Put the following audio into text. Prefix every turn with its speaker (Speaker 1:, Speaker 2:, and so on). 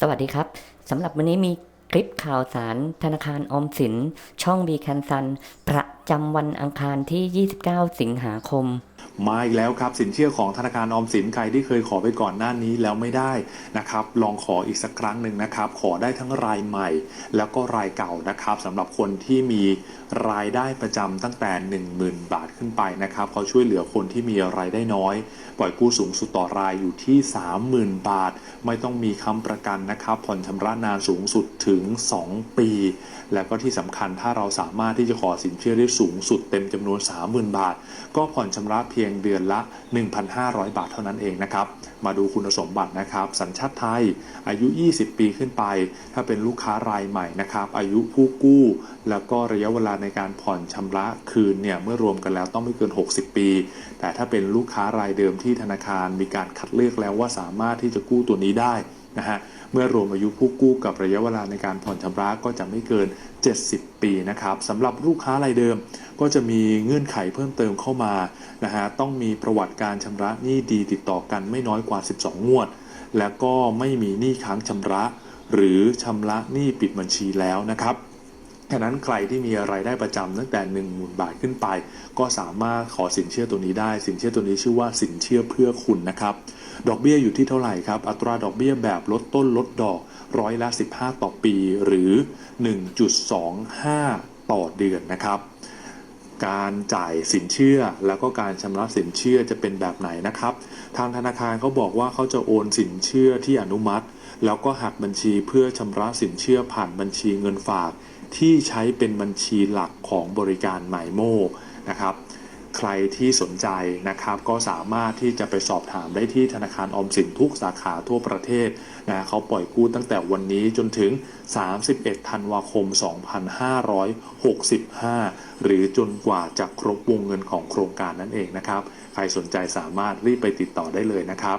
Speaker 1: สวัสดีครับสำหรับวันนี้มีคลิปข่าวสารธนาคารออมสิน ช่องบีแคนซันประจำวันอังคารที่ 29 สิงหาคม
Speaker 2: มาอีกแล้วครับ สินเชื่อของธนาคารออมสินใครที่เคยขอไปก่อนหน้านี้แล้วไม่ได้นะครับ ลองขออีกสักครั้งหนึ่งนะครับ ขอได้ทั้งรายใหม่ แล้วก็รายเก่านะครับสำหรับคนที่มีรายได้ประจำตั้งแต่ 10,000 บาทขึ้นไปนะครับเขาช่วยเหลือคนที่มีรายได้น้อย ปล่อยกู้สูงสุดต่อรายอยู่ที่ 30,000 บาท ไม่ต้องมีค้ำประกันนะครับผ่อนชำระนานสูงสุดถึง 2 ปี แล้วก็ที่สำคัญถ้าเราสามารถที่จะขอสินเชื่อได้สูงสุดเต็มจำนวน 30,000 บาท ก็ผ่อนชำระเพียงเดือนละ 1,500 บาทเท่านั้นเองนะครับ มาดูคุณสมบัตินะครับ สัญชาติไทย อายุ 20 ปีขึ้นไป ถ้าเป็นลูกค้ารายใหม่นะครับ อายุผู้กู้ แล้วก็ระยะเวลาในการผ่อนชำระคืนเนี่ยเมื่อรวมกันแล้วต้องไม่เกิน 60 ปี แต่ถ้าเป็นลูกค้ารายเดิมที่ธนาคารมีการคัดเลือกแล้วว่าสามารถที่จะกู้ตัวนี้ได้ นะฮะเมื่อรวมอายุผู้กู้กับระยะเวลาในการผ่อนชำระก็จะไม่เกิน 70 ปีนะครับสำหรับลูกค้ารายเดิมก็จะมีเงื่อนไขเพิ่มเติมเข้ามานะฮะต้องมีประวัติการชำระหนี้ดีติดต่อกันไม่น้อยกว่า 12 งวด แล้วก็ไม่มีหนี้ค้างชำระ หรือชำระหนี้ปิดบัญชีแล้วนะครับ ฉะนั้นใครที่มีรายได้ประจำตั้งแต่ 1 0,000 บาทขึ้นไป ก็สามารถขอสินเชื่อตัวนี้ได้ สินเชื่อตัวนี้ชื่อว่าสินเชื่อเพื่อคุณนะครับ ดอกเบี้ยอยู่ที่เท่าไหร่ครับ อัตราดอกเบี้ยแบบลดต้นลดดอกร้อยละ 15 ต่อปีหรือ 1.25 ต่อเดือนนะครับ การจ่ายสินเชื่อ แล้วก็การชำระสินเชื่อจะเป็นแบบไหนนะครับ ทางธนาคารเขาบอกว่าเขาจะโอนสินเชื่อที่อนุมัติ แล้วก็หักบัญชีเพื่อชำระสินเชื่อผ่านบัญชีเงินฝาก ที่ใช้เป็นบัญชีหลักของบริการหมายโมนะครับ ใครที่สนใจนะครับก็สามารถที่จะไปสอบถามได้ที่ธนาคารออมสินทุกสาขาทั่วประเทศนะเขาปล่อยกู้ตั้งแต่วันนี้จนถึง 31 ธันวาคม 2565 หรือจนกว่าจะครบวงเงินของโครงการนั่นเองนะครับ ใครสนใจสามารถรีบไปติดต่อได้เลยนะครับ